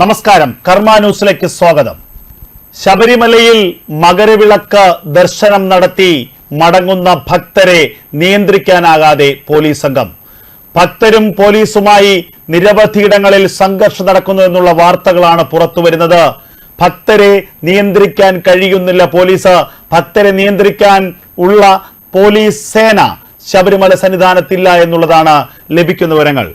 നമസ്കാരം. കർമ്മ ന്യൂസിലേക്ക് സ്വാഗതം. ശബരിമലയിൽ മകരവിളക്ക് ദർശനം നടത്തി മടങ്ങുന്ന ഭക്തരെ നിയന്ത്രിക്കാനാകാതെ പോലീസ് സംഘം. ഭക്തരും പോലീസുമായി നിരവധിയിടങ്ങളിൽ സംഘർഷം നടക്കുന്നു എന്നുള്ള വാർത്തകളാണ് പുറത്തുവരുന്നത് ഭക്തരെ നിയന്ത്രിക്കാൻ കഴിയുന്നില്ല പോലീസ്. ഭക്തരെ നിയന്ത്രിക്കാൻ ഉള്ള പോലീസ് സേന ശബരിമല സന്നിധാനത്തില്ല എന്നുള്ളതാണ് ലഭിക്കുന്ന വിവരങ്ങൾ.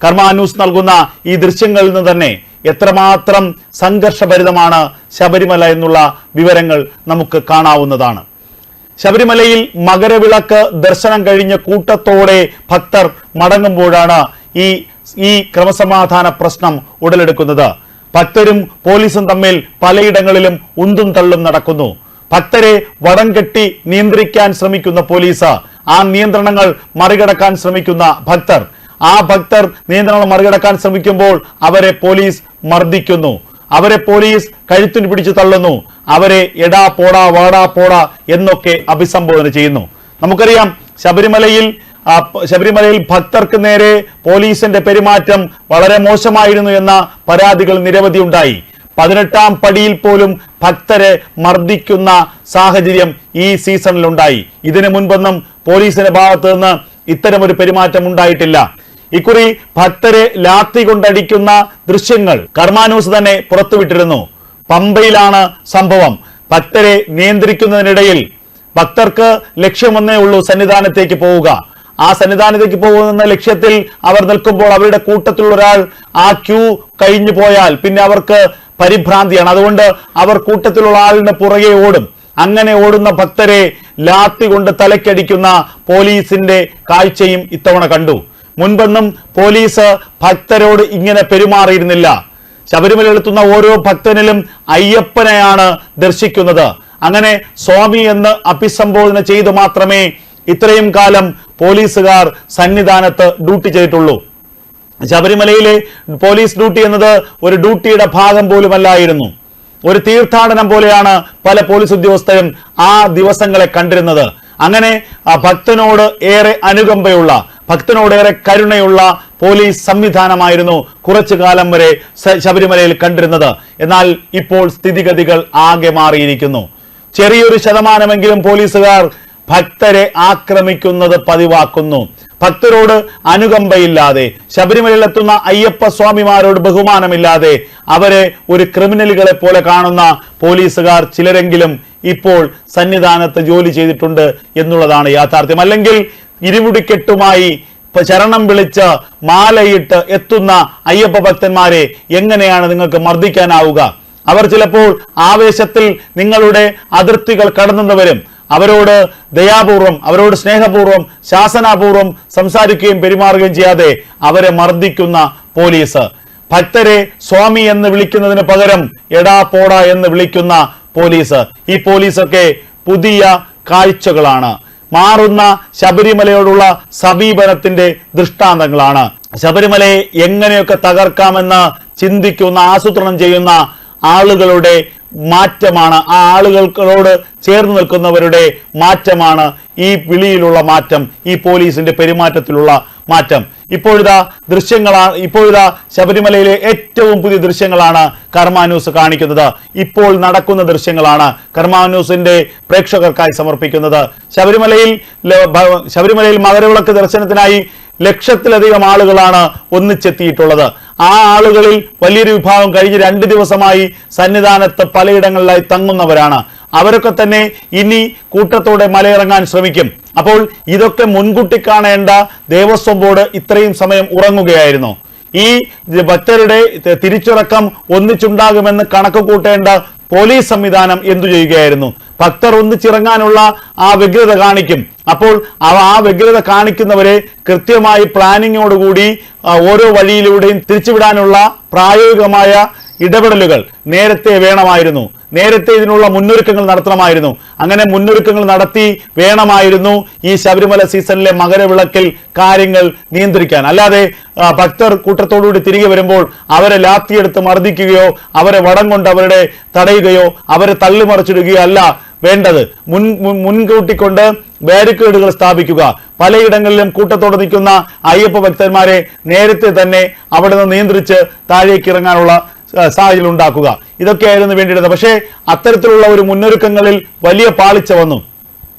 കർമ്മ ന്യൂസ് നൽകുന്ന ഈ ദൃശ്യങ്ങളിൽ നിന്ന് തന്നെ എത്രമാത്രം സംഘർഷഭരിതമാണ് ശബരിമല എന്നുള്ള വിവരങ്ങൾ നമുക്ക് കാണാവുന്നതാണ്. ശബരിമലയിൽ മകരവിളക്ക് ദർശനം കഴിഞ്ഞ കൂട്ടത്തോടെ ഭക്തർ മടങ്ങുമ്പോഴാണ് ഈ ഈ ക്രമസമാധാന പ്രശ്നം ഉടലെടുക്കുന്നത്. ഭക്തരും പോലീസും തമ്മിൽ പലയിടങ്ങളിലും ഉന്തും തള്ളും നടക്കുന്നു. ഭക്തരെ വടം കെട്ടി നിയന്ത്രിക്കാൻ ശ്രമിക്കുന്ന പോലീസ് ആ നിയന്ത്രണങ്ങൾ മറികടക്കാൻ ശ്രമിക്കുന്ന ഭക്തർ ആ ഭക്തർ നിയന്ത്രണം മറികടക്കാൻ ശ്രമിക്കുമ്പോൾ അവരെ പോലീസ് മർദ്ദിക്കുന്നു. അവരെ പോലീസ് കഴുത്തിന് പിടിച്ചു തള്ളുന്നു. അവരെ എടാ പോടാ വാടാ പോടാ എന്നൊക്കെ അഭിസംബോധന ചെയ്യുന്നു. നമുക്കറിയാം ശബരിമലയിൽ ശബരിമലയിൽ ഭക്തർക്ക് നേരെ പോലീസിന്റെ പെരുമാറ്റം വളരെ മോശമായിരുന്നു എന്ന പരാതികൾ നിരവധി ഉണ്ടായി. പതിനെട്ടാം പടിയിൽ പോലും ഭക്തരെ മർദ്ദിക്കുന്ന സാഹചര്യം ഈ സീസണിൽ ഉണ്ടായി ഇതിനു മുൻപൊന്നും പോലീസിന്റെ ഭാഗത്തുനിന്ന് ഇത്തരമൊരു പെരുമാറ്റം ഉണ്ടായിട്ടില്ല. ഇക്കുറി ഭക്തരെ ലാത്തി കൊണ്ടടിക്കുന്ന ദൃശ്യങ്ങൾ കർമാനൂസ് തന്നെ പുറത്തുവിട്ടിരുന്നു. പമ്പയിലാണ് സംഭവം. ഭക്തരെ നിയന്ത്രിക്കുന്നതിനിടയിൽ ഭക്തർക്ക് ലക്ഷ്യമൊന്നേ ഉള്ളൂ സന്നിധാനത്തേക്ക് പോവുക. ആ സന്നിധാനത്തേക്ക് പോകുന്ന ലക്ഷ്യത്തിൽ അവർ നിൽക്കുമ്പോൾ അവരുടെ കൂട്ടത്തിലുള്ള ഒരാൾ ആ ക്യൂ കഴിഞ്ഞു പോയാൽ പിന്നെ അവർക്ക് പരിഭ്രാന്തിയാണ്. അതുകൊണ്ട് അവർ കൂട്ടത്തിലുള്ള ആളിന് പുറകെ ഓടും. അങ്ങനെ ഓടുന്ന ഭക്തരെ ലാത്തി കൊണ്ട് തലക്കടിക്കുന്ന പോലീസിന്റെ കാഴ്ചയും ഇത്തവണ കണ്ടു. മുൻപൊന്നും പോലീസ് ഭക്തരോട് ഇങ്ങനെ പെരുമാറിയിരുന്നില്ല. ശബരിമലയിലെത്തുന്ന ഓരോ ഭക്തനിലും അയ്യപ്പനെയാണ് ദർശിക്കുന്നത്. അങ്ങനെ സ്വാമി എന്ന് അഭിസംബോധന ചെയ്തു മാത്രമേ ഇത്രയും കാലം പോലീസുകാർ സന്നിധാനത്ത് ഡ്യൂട്ടി ചെയ്തിട്ടുള്ളൂ. ശബരിമലയിലെ പോലീസ് ഡ്യൂട്ടി എന്നത് ഒരു ഡ്യൂട്ടിയുടെ ഭാഗം പോലുമല്ലായിരുന്നു. ഒരു തീർത്ഥാടനം പോലെയാണ് പല പോലീസ് ഉദ്യോഗസ്ഥരും ആ ദിവസങ്ങളെ കണ്ടിരുന്നത്. അങ്ങനെ ആ ഭക്തനോട് ഏറെ അനുകമ്പയുള്ള ഭക്തനോടേറെ കരുണയുള്ള പോലീസ് സംവിധാനമായിരുന്നു കുറച്ചു കാലം വരെ ശബരിമലയിൽ കണ്ടിരുന്നത്. എന്നാൽ ഇപ്പോൾ സ്ഥിതിഗതികൾ ആകെ മാറിയിരിക്കുന്നു. ചെറിയൊരു ശതമാനമെങ്കിലും പോലീസുകാർ ഭക്തരെ ആക്രമിക്കുന്നത് പതിവാക്കുന്നു. ഭക്തരോട് അനുകമ്പയില്ലാതെ ശബരിമലയിലെത്തുന്ന അയ്യപ്പ സ്വാമിമാരോട് ബഹുമാനമില്ലാതെ അവരെ ഒരു ക്രിമിനലുകളെ പോലെ കാണുന്ന പോലീസുകാർ ചിലരെങ്കിലും ഇപ്പോൾ സന്നിധാനത്ത് ജോലി ചെയ്തിട്ടുണ്ട് എന്നുള്ളതാണ് യാഥാർത്ഥ്യം. അല്ലെങ്കിൽ ഇരുമുടിക്കെട്ടുമായി ചരണം വിളിച്ച് മാലയിട്ട് എത്തുന്ന അയ്യപ്പ ഭക്തന്മാരെ എങ്ങനെയാണ് നിങ്ങൾക്ക് മർദ്ദിക്കാനാവുക? അവർ ചിലപ്പോൾ ആവേശത്തിൽ നിങ്ങളുടെ അതിർത്തികൾ കടന്നു വരും അവരോട് ദയാപൂർവം അവരോട് സ്നേഹപൂർവം ശാസനാപൂർവം സംസാരിക്കുകയും പെരുമാറുകയും ചെയ്യാതെ അവരെ മർദ്ദിക്കുന്ന പോലീസ്. ഭക്തരെ സ്വാമി എന്ന് വിളിക്കുന്നതിന് പകരം എടാ പോടാ എന്ന് വിളിക്കുന്ന പോലീസ്. ഈ പോലീസൊക്കെ പുതിയ കാഴ്ചകളാണ്. മാറുന്ന ശബരിമലയോടുള്ള സമീപനത്തിന്റെ ദൃഷ്ടാന്തങ്ങളാണ്. ശബരിമലയെ എങ്ങനെയൊക്കെ തകർക്കാമെന്ന് ചിന്തിക്കുന്ന ആസൂത്രണം ചെയ്യുന്ന ആളുകളുടെ മാറ്റമാണ്. ആ ആളുകളോട് ചേർന്ന് നിൽക്കുന്നവരുടെ മാറ്റമാണ് ഈ വിളിയിലുള്ള മാറ്റം ഈ പോലീസിന്റെ പെരുമാറ്റത്തിലുള്ള മാറ്റം. ഇപ്പോഴിതാ ദൃശ്യങ്ങളാണ് ഇപ്പോഴിതാ ശബരിമലയിലെ ഏറ്റവും പുതിയ ദൃശ്യങ്ങളാണ് കർമാന്യൂസ് കാണിക്കുന്നത്. ഇപ്പോൾ നടക്കുന്ന ദൃശ്യങ്ങളാണ് കർമാന്യൂസിന്റെ പ്രേക്ഷകർക്കായി സമർപ്പിക്കുന്നത്. ശബരിമലയിൽ ശബരിമലയിൽ മകരവിളക്ക് ദർശനത്തിനായി ലക്ഷത്തിലധികം ആളുകളാണ് ഒന്നിച്ചെത്തിയിട്ടുള്ളത്. ആ ആളുകളിൽ വലിയൊരു വിഭാഗം കഴിഞ്ഞ രണ്ട് ദിവസമായി സന്നിധാനത്ത് പലയിടങ്ങളിലായി തങ്ങുന്നവരാണ്. അവരൊക്കെ തന്നെ ഇനി കൂട്ടത്തോടെ മലയിറങ്ങാൻ ശ്രമിക്കും. അപ്പോൾ ഇതൊക്കെ മുൻകൂട്ടി കാണേണ്ട ദേവസ്വം ബോർഡ് ഇത്രയും സമയം ഉറങ്ങുകയായിരുന്നു. ഈ ഭക്തരുടെ തിരിച്ചുറക്കം ഒന്നിച്ചുണ്ടാകുമെന്ന് കണക്ക് കൂട്ടേണ്ട പോലീസ് സംവിധാനം എന്തു ചെയ്യുകയായിരുന്നു? ഭക്തർ ഒന്നിച്ചിറങ്ങാനുള്ള ആ വ്യഗ്രത കാണിക്കും. അപ്പോൾ ആ വ്യഗ്രത കാണിക്കുന്നവരെ കൃത്യമായി പ്ലാനിങ്ങോടുകൂടി ഓരോ വഴിയിലൂടെയും തിരിച്ചുവിടാനുള്ള പ്രായോഗികമായ ഇടപെടലുകൾ നേരത്തെ വേണമായിരുന്നു. നേരത്തെ ഇതിനുള്ള മുന്നൊരുക്കങ്ങൾ നടത്തണമായിരുന്നു. അങ്ങനെ മുന്നൊരുക്കങ്ങൾ നടത്തി വേണമായിരുന്നു ഈ ശബരിമല സീസണിലെ മകരവിളക്കിൽ കാര്യങ്ങൾ നിയന്ത്രിക്കാൻ. അല്ലാതെ ഭക്തർ കൂട്ടത്തോടുകൂടി തിരികെ വരുമ്പോൾ അവരെ ലാത്തിയെടുത്ത് മർദ്ദിക്കുകയോ അവരെ വടം കൊണ്ട് അവരുടെ തടയുകയോ അവരെ തള്ളിമറിച്ചിടുകയോ അല്ല. വേണ്ടത്. മുൻ മുൻ- മുൻകൂട്ടിക്കൊണ്ട് ബാരിക്കേഡുകൾ സ്ഥാപിക്കുക. പലയിടങ്ങളിലും കൂട്ടത്തോടെ നിൽക്കുന്ന അയ്യപ്പ ഭക്തന്മാരെ നേരത്തെ തന്നെ അവിടെ നിന്ന് നിയന്ത്രിച്ച് താഴേക്ക് ഇറങ്ങാനുള്ള സാഹചര്യം ഉണ്ടാക്കുക. ഇതൊക്കെയായിരുന്നു വേണ്ടിയിരുന്നത്. പക്ഷേ അത്തരത്തിലുള്ള ഒരു മുന്നൊരുക്കങ്ങളിൽ വലിയ പാളിച്ച വന്നു.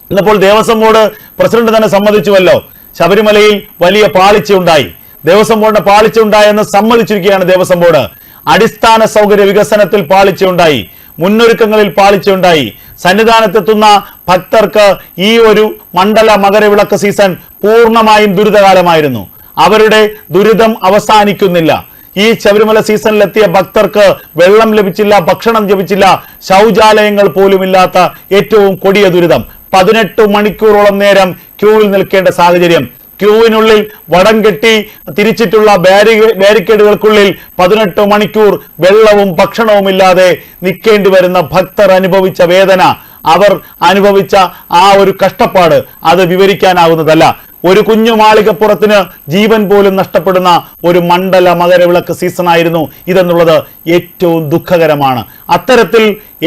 ഇന്നിപ്പോൾ ദേവസ്വം ബോർഡ് പ്രസിഡന്റ് തന്നെ സമ്മതിച്ചുവല്ലോ. ശബരിമലയിൽ വലിയ പാളിച്ചയുണ്ടായി. ദേവസ്വം ബോർഡിന്റെ പാളിച്ച ഉണ്ടായെന്ന് സമ്മതിച്ചിരിക്കുകയാണ് ദേവസ്വം ബോർഡ്. അടിസ്ഥാന സൗകര്യ വികസനത്തിൽ പാളിച്ചയുണ്ടായി. മുന്നൊരുക്കങ്ങളിൽ പാളിച്ചുണ്ടായി സന്നിധാനത്തെത്തുന്ന ഭക്തർക്ക് ഈ ഒരു മണ്ഡല മകരവിളക്ക് സീസൺ പൂർണമായും ദുരിതകാലമായിരുന്നു. അവരുടെ ദുരിതം അവസാനിക്കുന്നില്ല. ഈ ശബരിമല സീസണിലെത്തിയ ഭക്തർക്ക് വെള്ളം ലഭിച്ചില്ല ഭക്ഷണം ലഭിച്ചില്ല ശൗചാലയങ്ങൾ പോലുമില്ലാത്ത ഏറ്റവും കൊടിയ ദുരിതം. പതിനെട്ട് മണിക്കൂറോളം നേരം ക്യൂവിൽ നിൽക്കേണ്ട സാഹചര്യം. ക്യൂവിനുള്ളിൽ വടം കെട്ടി തിരിച്ചിട്ടുള്ള ബാരി ബാരിക്കേഡുകൾക്കുള്ളിൽ പതിനെട്ട് മണിക്കൂർ വെള്ളവും ഭക്ഷണവും ഇല്ലാതെ നിൽക്കേണ്ടി വരുന്ന ഭക്തർ അനുഭവിച്ച വേദന. അവർ അനുഭവിച്ച ആ ഒരു കഷ്ടപ്പാട് അത് വിവരിക്കാനാവുന്നതല്ല. ഒരു കുഞ്ഞു മാളികപ്പുറത്തിന് ജീവൻ പോലും നഷ്ടപ്പെടുന്ന ഒരു മണ്ഡല മകരവിളക്ക് സീസണായിരുന്നു ഇതെന്നുള്ളത് ഏറ്റവും ദുഃഖകരമാണ്. അത്തരത്തിൽ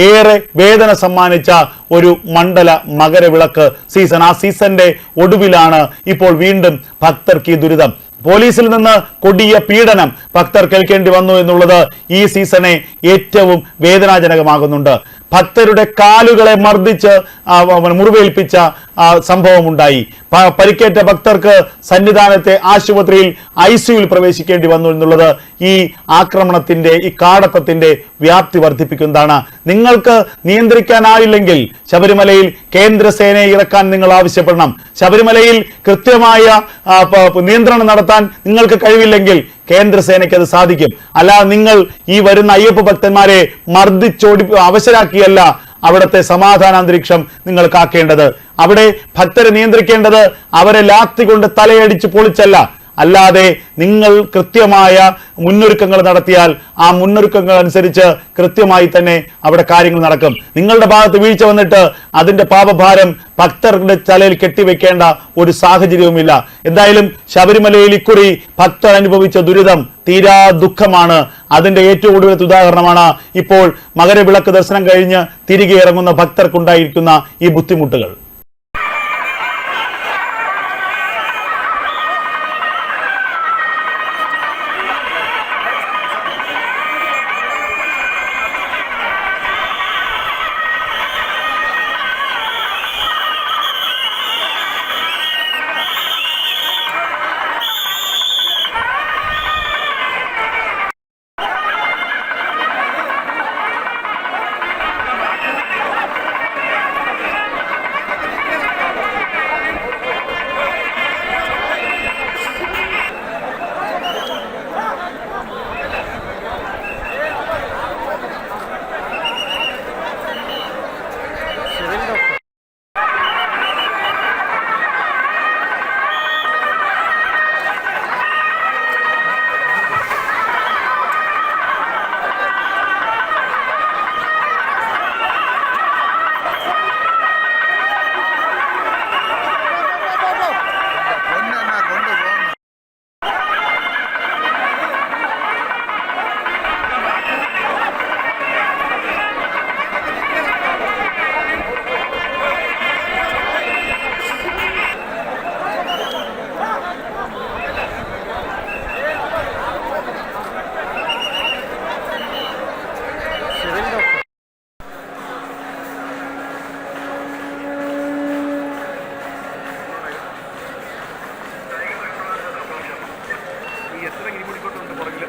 ഏറെ വേദന സമ്മാനിച്ച ഒരു മണ്ഡല മകരവിളക്ക് സീസൺ ആ സീസന്റെ ഒടുവിലാണ് ഇപ്പോൾ വീണ്ടും ഭക്തർക്ക് ഈ ദുരിതം. പോലീസിൽ നിന്ന് കൊടിയ പീഡനം ഭക്തർ കേൾക്കേണ്ടി വന്നു എന്നുള്ളത് ഈ സീസണെ ഏറ്റവും വേദനാജനകമാകുന്നുണ്ട്. ഭക്തരുടെ കാലുകളെ മർദ്ദിച്ച് മുറിവേൽപ്പിച്ച സംഭവമുണ്ടായി. പരിക്കേറ്റ ഭക്തർക്ക് സന്നിധാനത്തെ ആശുപത്രിയിൽ ഐ സിയുയിൽ പ്രവേശിക്കേണ്ടി വന്നു എന്നുള്ളത് ഈ ആക്രമണത്തിന്റെ ഈ കാടത്തത്തിന്റെ വ്യാപ്തി വർദ്ധിപ്പിക്കുന്നതാണ്. നിങ്ങൾക്ക് നിയന്ത്രിക്കാനായില്ലെങ്കിൽ ശബരിമലയിൽ കേന്ദ്രസേനയെ ഇറക്കാൻ നിങ്ങൾ ആവശ്യപ്പെടണം. ശബരിമലയിൽ കൃത്യമായ നിയന്ത്രണം നടത്താൻ നിങ്ങൾക്ക് കഴിവില്ലെങ്കിൽ കേന്ദ്രസേനയ്ക്ക് അത് സാധിക്കും. അല്ലാതെ നിങ്ങൾ ഈ വരുന്ന അയ്യപ്പ ഭക്തന്മാരെ മർദ്ദിച്ചോടി അവശരാക്കിയല്ല അവിടുത്തെ സമാധാന അന്തരീക്ഷം നിങ്ങൾ കാക്കേണ്ടത്. അവിടെ ഭക്തരെ നിയന്ത്രിക്കേണ്ടത് അവരെ ലാത്തി കൊണ്ട് തലയടിച്ച് പൊളിച്ചല്ല. അല്ലാതെ നിങ്ങൾ കൃത്യമായ മുന്നൊരുക്കങ്ങൾ നടത്തിയാൽ ആ മുന്നൊരുക്കങ്ങൾ അനുസരിച്ച് കൃത്യമായി തന്നെ അവിടെ കാര്യങ്ങൾ നടക്കും. നിങ്ങളുടെ ഭാഗത്ത് വീഴ്ച വന്നിട്ട് അതിന്റെ പാപഭാരം ഭക്തരുടെ തലയിൽ കെട്ടിവെക്കേണ്ട ഒരു സാഹചര്യവുമില്ല. എന്തായാലും ശബരിമലയിൽ ഇക്കുറി ഭക്തർ അനുഭവിച്ച ദുരിതം തീരാ ദുഃഖമാണ്. അതിന്റെ ഏറ്റവും ഒടുവിലത്തെ ഉദാഹരണമാണ് ഇപ്പോൾ മകരവിളക്ക് ദർശനം കഴിഞ്ഞ് തിരികെ ഇറങ്ങുന്ന ഭക്തർക്കുണ്ടായിരിക്കുന്ന ഈ ബുദ്ധിമുട്ടുകൾ. എത്ര ഗിരിമുടിക്കോട്ടുണ്ട് പുറകിൽ?